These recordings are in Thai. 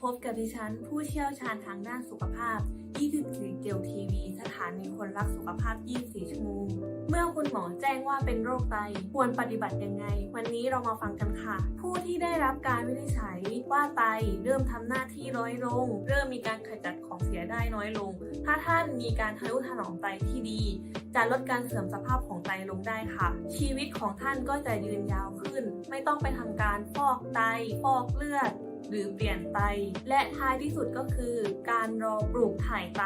พบกับดิฉัน ผู้เชี่ยวชาญทางด้านสุขภาพ 24เจลทีวี สถานีคนรักสุขภาพ 24 ชั่วโมง เมื่อคุณหมอแจ้งว่าเป็นโรคไต ควรปฏิบัติยังไง วันนี้เรามาฟังกันค่ะ ผู้ที่ได้รับการวินิจฉัยว่าไตเริ่มทำหน้าที่น้อยลง เริ่มมีการขจัดของเสียได้น้อยลง ถ้าท่านมีการทะนุถนอมไตที่ดี จะลดการเสื่อมสภาพของไตลงได้ค่ะ ชีวิตของท่านก็จะยืนยาวขึ้น ไม่ต้องไปทำการฟอกไต ฟอกเลือด หรือเปลี่ยนไต และท้ายที่สุดก็คือการรอปลูกถ่ายไต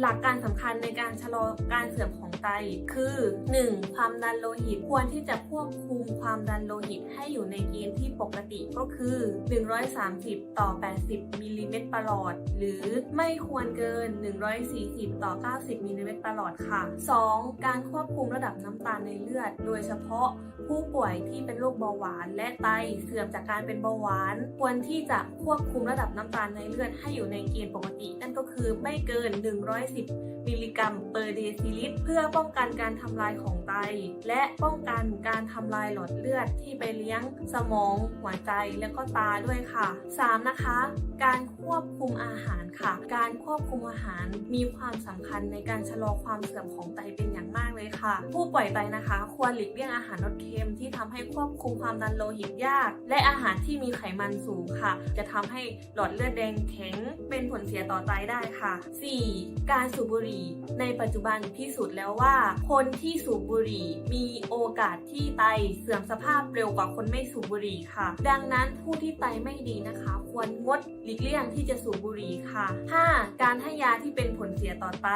หลักการสำคัญในการชะลอการเสื่อมของไต คือ 1. ความดันโลหิตควรที่จะควบคุมความดันโลหิตให้อยู่ในเกณฑ์ที่ปกติก็คือ 130 ต่อ 80 มิลลิเมตรประหลอด หรือไม่ควรเกิน 140 ต่อ 90 มิลลิเมตรประหลอดค่ะ 2. การควบคุมระดับน้ำตาลในเลือด โดยเฉพาะผู้ป่วยที่เป็นโรคเบาหวาน และไตเสื่อมจากการเป็นเบาหวานควรที่จะควบคุมระดับน้ำตาลในเลือดให้อยู่ในเกณฑ์ปกติ นั่นก็คือไม่เกิน 110 มิลลิกรัมเปอร์เดซิลิตรเพื่อป้องกันการทำลายของไต และป้องกันการทำลายหลอดเลือดที่ไปเลี้ยงสมอง หัวใจและก็ตาด้วยค่ะ 3. นะคะ การควบคุมอาหารค่ะ การควบคุมอาหารมีความสำคัญในการชะลอความเสื่อมของไตเป็น ค่ะ ผู้ป่วยไตนะคะ ควรหลีกเลี่ยงอาหารรสเค็มที่ทำให้ควบคุมความดันโลหิตยาก และอาหารที่มีไขมันสูงค่ะ จะทำให้หลอดเลือดแดงแข็งเป็นผลเสียต่อไตได้ค่ะ 4. การสูบบุหรี่ ในปัจจุบันพิสูจน์แล้วว่า คนที่สูบบุหรี่มีโอกาสที่ไตเสื่อมสภาพเร็วกว่าคนไม่สูบบุหรี่ค่ะ ดังนั้นผู้ที่ไตไม่ดีนะคะ ควรงดหลีกเลี่ยงที่จะสูบบุหรี่ค่ะ 5. การให้ยาที่เป็นผลเสียต่อไต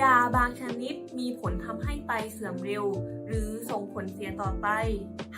ยาบางชนิดมีผลทำให้ไตเสื่อมเร็ว หรือส่งผลเสียต่อไต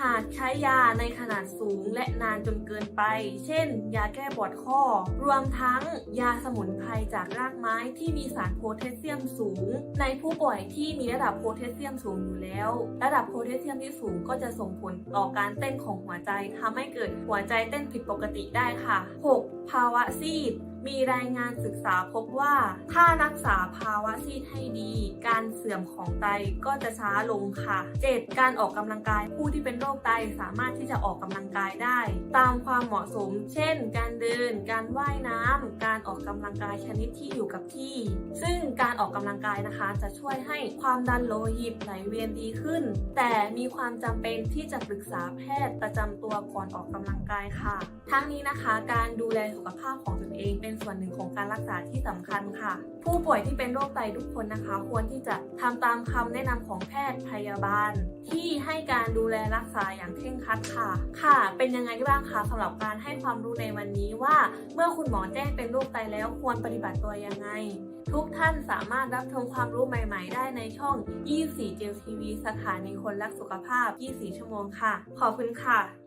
หากใช้ยาในขนาดสูงและนานจนเกินไป เช่น ยาแก้ปวดข้อ รวมทั้งยาสมุนไพรจากรากไม้ที่มีสารโพแทสเซียมสูง ในผู้ป่วยที่มีระดับโพแทสเซียมสูงอยู่แล้ว ระดับโพแทสเซียมที่สูงก็จะส่งผลต่อการเต้นของหัวใจทำให้เกิดหัวใจเต้นผิดปกติได้ค่ะ 6. ภาวะซีด มีรายงานศึกษาพบว่า ถ้ารักษาภาวะซีดให้ดี การเสื่อมของไตก็จะช้าลงค่ะ 7. การออกกำลังกายผู้ที่เป็นโรคไตสามารถที่จะออกกำลังกายได้ ตามความเหมาะสม เช่น การเดิน การว่ายน้ำการออกกำลังกายชนิดที่อยู่กับที่ ซึ่งการออกกำลังกายนะคะ จะช่วยให้ความดันโลหิตไหลเวียนดีขึ้น แต่มีความจำเป็นที่จะปรึกษาแพทย์ประจำตัวก่อนออกกำลังกายค่ะ ทั้งนี้นะคะ การดูแลสุขภาพของตนเองเป็นส่วนหนึ่งของการรักษาที่สำคัญค่ะ ผู้ป่วยที่เป็นโรคไตทุกคนนะคะ ควรที่จะทำตามคำแนะนำของแพทย์พยาบาล ที่ให้การดูแลรักษาอย่างเคร่งครัดค่ะ ค่ะ เป็นยังไงบ้างคะสำหรับการให้ความรู้ในวันนี้ว่า เมื่อคุณหมอแจ้งเป็นโรคไตแล้วควรปฏิบัติตัวยังไง ทุกท่านสามารถรับชมความรู้ใหม่ ๆ ได้ในช่อง 24เจลทีวีสถานีคนรักสุขภาพ 24 ชั่วโมงค่ะ ขอบคุณค่ะ